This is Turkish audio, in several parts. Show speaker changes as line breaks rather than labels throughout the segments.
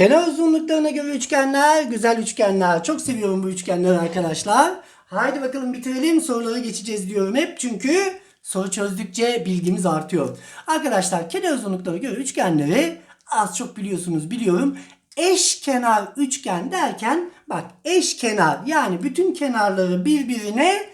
Kenar uzunluklarına göre üçgenler, güzel üçgenler. Çok seviyorum bu üçgenleri arkadaşlar. Haydi bakalım bitirelim. Sorulara geçeceğiz diyorum hep. Çünkü soru çözdükçe bilgimiz artıyor. Arkadaşlar kenar uzunluklarına göre üçgenleri az çok biliyorsunuz biliyorum. Eşkenar üçgen derken bak eşkenar yani bütün kenarları birbirine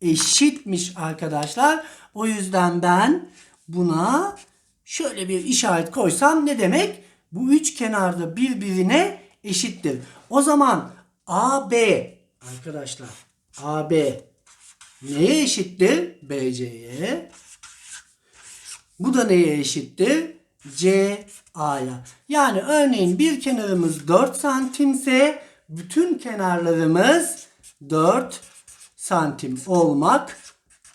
eşitmiş arkadaşlar. O yüzden ben buna şöyle bir işaret koysam ne demek? Bu üç kenarda birbirine eşittir. O zaman AB arkadaşlar AB neye eşittir? BC'ye. Bu da neye eşittir? CA'ya. Yani örneğin bir kenarımız 4 santimse bütün kenarlarımız 4 santim olmak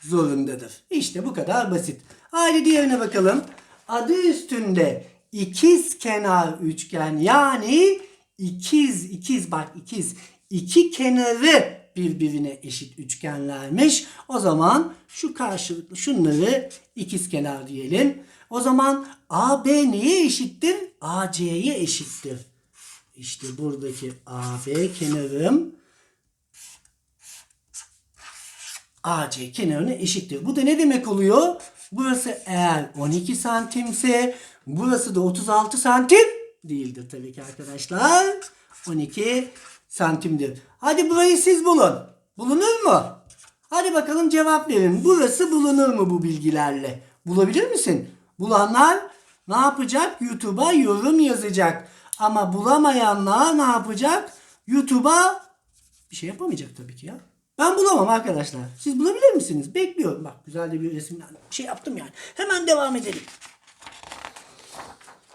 zorundadır. İşte bu kadar basit. Haydi diğerine bakalım. Adı üstünde ikiz kenar üçgen yani ikiz ikiz bak ikiz iki kenarı birbirine eşit üçgenlermiş. O zaman şu karşılıklı şunları ikiz kenar diyelim. O zaman AB neye eşittir? AC'ye eşittir. İşte buradaki AB kenarım AC kenarına eşittir. Bu da ne demek oluyor? Burası eğer 12 santimse burası da 36 santim değildir tabii ki arkadaşlar. 12 santimdir. Hadi burayı siz bulun. Bulunur mu? Hadi bakalım cevap verin. Burası bulunur mu bu bilgilerle? Bulabilir misin? Bulanlar ne yapacak? YouTube'a yorum yazacak. Ama bulamayanlar ne yapacak? YouTube'a bir şey yapamayacak tabii ki ya. Ben bulamam arkadaşlar. Siz bulabilir misiniz? Bekliyorum. Bak güzel de bir resim şey yaptım yani. Hemen devam edelim.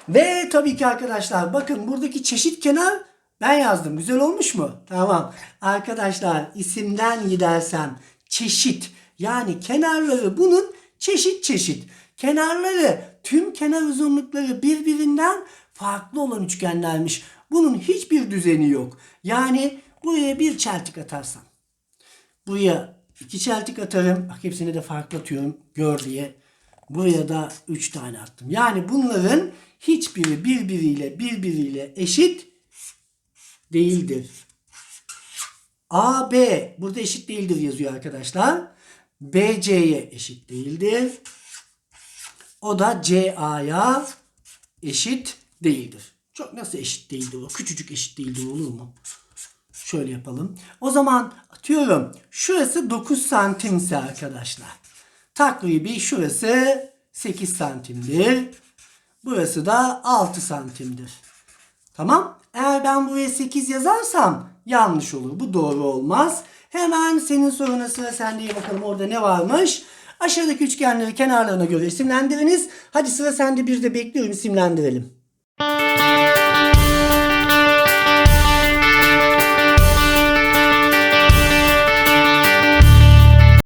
Ve tabii ki arkadaşlar bakın buradaki çeşit kenar ben yazdım. Güzel olmuş mu? Tamam. Arkadaşlar isimden gidersem çeşit yani kenarları bunun çeşit çeşit. Kenarları tüm kenar uzunlukları birbirinden farklı olan üçgenlermiş. Bunun hiçbir düzeni yok. Yani buraya bir çeltik atarsam Buraya iki çeltik atarım. Hepsini de farklı atıyorum. Gör diye. Buraya da üç tane attım. Yani bunların hiçbiri birbiriyle birbiriyle eşit değildir. AB burada eşit değildir yazıyor arkadaşlar. BC'ye eşit değildir. O da CA'ya eşit değildir. Çok nasıl eşit değildir o? Küçücük eşit değildir olur mu? Şöyle yapalım. O zaman atıyorum şurası 9 santimse arkadaşlar. Takribi şurası 8 santimdir. Burası da 6 santimdir. Tamam. Eğer ben buraya 8 yazarsam yanlış olur. Bu doğru olmaz. Hemen senin soruna sıra sende bakalım orada ne varmış. Aşağıdaki üçgenleri kenarlarına göre isimlendiriniz. Hadi sıra sende bir de bekliyorum isimlendirelim.